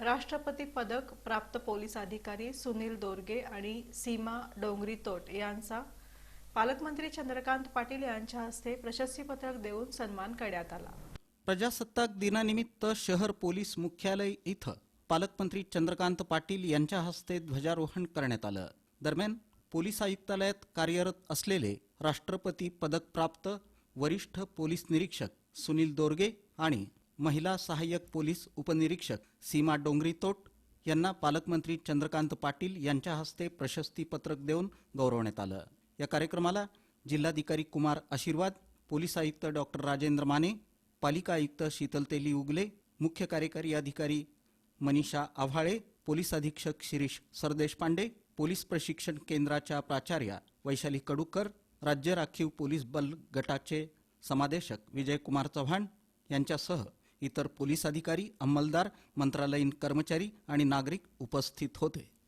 राष्ट्रपती पदक प्राप्त पोलीस अधिकारी सुनील दोरगे आणि सीमा डोंगरी तोट यांचा पालकमंत्री चंद्रकांत पाटील यांच्या हस्ते प्रशस्तीपत्रक देऊन सन्मान करण्यात आला. प्रजासत्ताक दिनानिमित्त शहर पोलीस मुख्यालय इथं पालकमंत्री चंद्रकांत पाटील यांच्या हस्ते ध्वजारोहण करण्यात आलं. दरम्यान पोलीस आयुक्तालयात कार्यरत असलेले राष्ट्रपती पदकप्राप्त वरिष्ठ पोलीस निरीक्षक सुनील दोरगे आणि महिला सहाय्यक पोलीस उपनिरीक्षक सीमा डोंगरी तोट यांना पालकमंत्री चंद्रकांत पाटील यांच्या हस्ते प्रशस्तीपत्रक देऊन गौरवण्यात आलं. या कार्यक्रमाला जिल्हाधिकारी कुमार आशीर्वाद पोलीस आयुक्त डॉक्टर राजेंद्र माने पालिका आयुक्त शीतल तेली उगले मुख्य कार्यकारी अधिकारी मनीषा आव्हाळे पोलीस अधीक्षक शिरीष सरदेशपांडे पोलीस प्रशिक्षण केंद्राच्या प्राचार्या वैशाली कडुकर राज्य राखीव पोलीस बल गटाचे समादेशक विजयकुमार चव्हाण यांच्यासह इतर पोलीस अधिकारी अंमलदार मंत्रालयीन कर्मचारी आणि नागरिक उपस्थित होते.